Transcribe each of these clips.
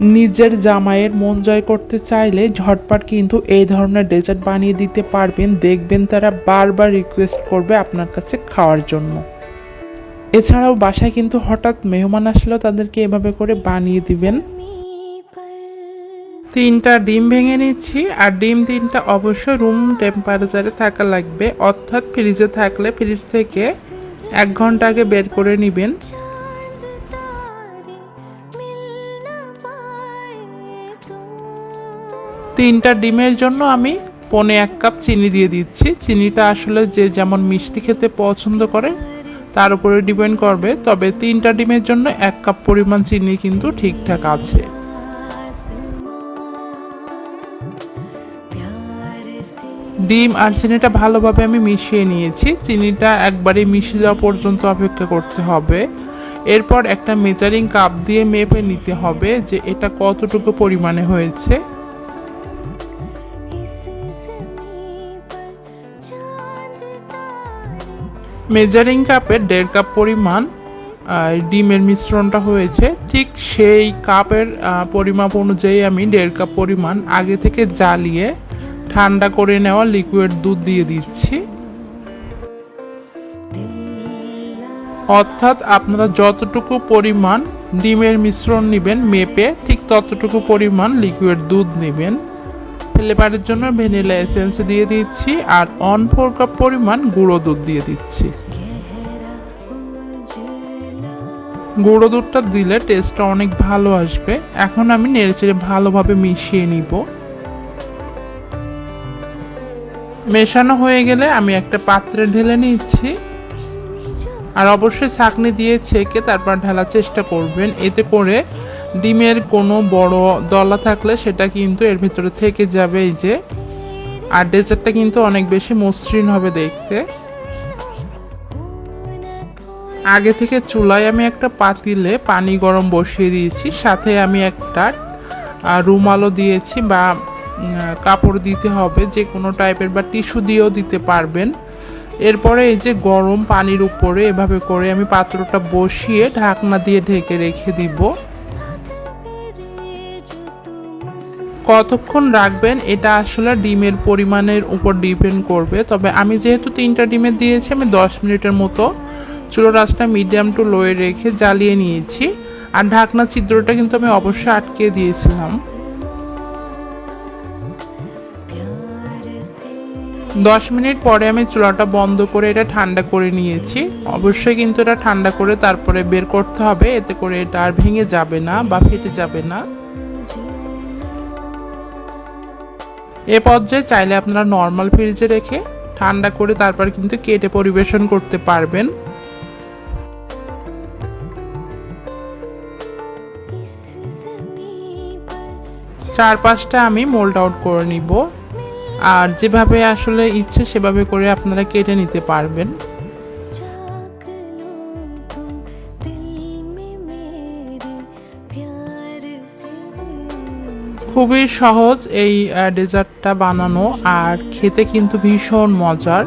নিজের জামাইয়ের মন জয় করতে চাইলে ঝটপট কিন্তু এই ধরনের ডেজার্ট বানিয়ে দিতে পারবেন। দেখবেন তারা বারবার রিকোয়েস্ট করবে আপনার কাছে খাওয়ার জন্য। এছাড়াও বাসায় কিন্তু হঠাৎ মেহমান আসলেও তাদেরকে এভাবে করে বানিয়ে দিবেন। তিনটা ডিম ভেঙে নিচ্ছি আর ডিম তিনটা অবশ্য রুম টেম্পারেচারে থাকা লাগবে। অর্থাৎ ফ্রিজে থাকলে ফ্রিজ থেকে এক ঘণ্টা আগে বের করে নেবেন। তিনটা ডিমের জন্য আমি পনে এক কাপ চিনি দিয়ে দিচ্ছি। চিনিটা আসলে যে যেমন মিষ্টি খেতে পছন্দ করে, তার উপরে ডিপেন্ড করবে। তবে তিনটা ডিমের জন্য এক কাপ পরিমাণ চিনি কিন্তু ঠিকঠাক আছে। ডিম আর চিনিটা ভালোভাবে আমি মিশিয়ে নিয়েছি। চিনিটা একবারে মিশে যাওয়া পর্যন্ত অপেক্ষা করতে হবে। এরপর একটা মেজারিং কাপ দিয়ে মেপে নিতে হবে যে এটা কতটুকু পরিমাণে হয়েছে। মেজারিং কাপের দেড় কাপ পরিমাণ ডিমের মিশ্রণটা হয়েছে। ঠিক সেই কাপের পরিমাপ অনুযায়ী আমি দেড় কাপ পরিমাণ আগে থেকে জ্বালিয়ে ঠান্ডা করে নেওয়া লিকুইড দুধ দিয়ে দিচ্ছি। অর্থাৎ আপনারা যতটুকু পরিমাণ ডিমের মিশ্রণ নেবেন, মেপে ঠিক ততটুকু পরিমাণ লিকুইড দুধ নেবেন। ফ্লেভারের জন্য ভ্যানিলা এসেন্স দিয়ে দিচ্ছি আর অন ফোর কাপ পরিমাণ গুঁড়ো দুধ দিয়ে দিচ্ছি। গুঁড়ো দুধটা দিলে টেস্টটা অনেক ভালো আসবে। এখন আমি নেড়েচেড়ে ভালোভাবে মিশিয়ে নিব। মেশানো হয়ে গেলে আমি একটা পাত্রে ঢেলে নিচ্ছি। আর অবশ্যই ছাঁকনি দিয়ে ছেঁকে তারপর ঢালার চেষ্টা করবেন। এতে করে ডিমের কোনো বড় দলা থাকলে সেটা কিন্তু এর ভিতরে থেকে যাবে এই যে। আর ডেজার্টটা কিন্তু অনেক বেশি মসৃণ হবে দেখতে। আগে থেকে চুলায় আমি একটা পাতিলে পানি গরম বসিয়ে দিয়েছি, সাথে আমি একটা রুমালও দিয়েছি বা কাপড় দিতে হবে, যে কোনো টাইপের বা টিস্যু দিয়েও দিতে পারবেন। এরপরে এই যে গরম পানির উপরে এভাবে করে আমি পাত্রটা বসিয়ে ঢাকনা দিয়ে ঢেকে রেখে দিব। কতক্ষণ রাখবেন, এটা আসলে ডিমের পরিমাণের উপর ডিপেন্ড করবে। তবে আমি যেহেতু তিনটা ডিমের দিয়েছি, আমি দশ মিনিটের মতো চুলো রাসটা মিডিয়াম টু লোয়ে রেখে জ্বালিয়ে নিয়েছি। আর ঢাকনা ছিদ্রটা কিন্তু আমি অবশ্যই আটকে দিয়েছিলাম। দশ মিনিট পরে আমি চুলাটা বন্ধ করে এটা ঠান্ডা করে নিয়েছি। অবশ্যই কিন্তু এটা ঠান্ডা করে তারপরে বের করতে হবে, এতে করে এটা আর ভেঙে যাবে না বা ফেটে যাবে না। এ পর্যায়ে চাইলে আপনারা নর্মাল ফ্রিজে রেখে ঠান্ডা করে তারপর কিন্তু কেটে পরিবেশন করতে পারবেন। চার পাঁচটা আমি মোল্ড আউট করে নিব। আর যেভাবে আসলে ইচ্ছে সেভাবে করে আপনারা কেটে নিতে পারবেন। খুবই সহজ এই ডেজার্টটা বানানো, আর খেতে কিন্তু ভীষণ মজার।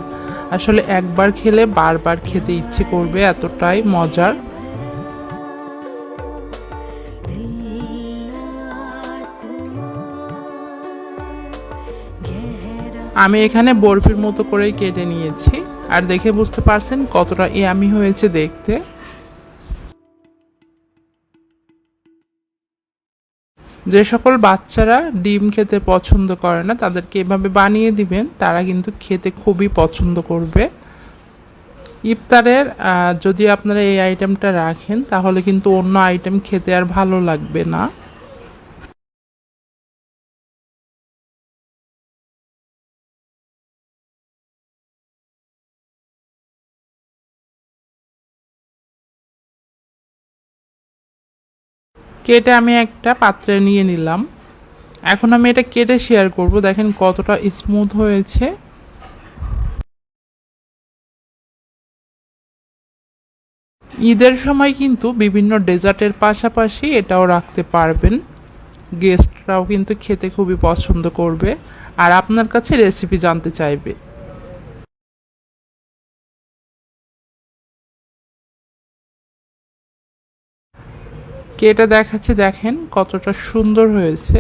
আসলে একবার খেলে বারবার খেতে ইচ্ছে করবে, এতটাই মজার। আমি এখানে বরফির মতো করেই কেটে নিয়েছি, আর দেখে বুঝতে পারছেন কতটা ইয়ামি হয়েছে দেখতে। যে সকল বাচ্চারা ডিম খেতে পছন্দ করে না, তাদেরকে এভাবে বানিয়ে দিবেন, তারা কিন্তু খেতে খুবই পছন্দ করবে। ইফতারের যদি আপনারা এই আইটেমটা রাখেন, তাহলে কিন্তু অন্য আইটেম খেতে আর ভালো লাগবে না। কেটে আমি একটা পাত্রে নিয়ে নিলাম। এখন আমি এটা কেটে শেয়ার করব। দেখেন কতটা স্মুথ হয়েছে। ঈদের সময় কিন্তু বিভিন্ন ডেজার্টের পাশাপাশি এটাও রাখতে পারবেন। গেস্টরাও কিন্তু খেতে খুবই পছন্দ করবে। আর আপনার কাছে রেসিপি জানতে চাইবে। কেটা দেখাচ্ছে দেখেন কতটা সুন্দর হয়েছে।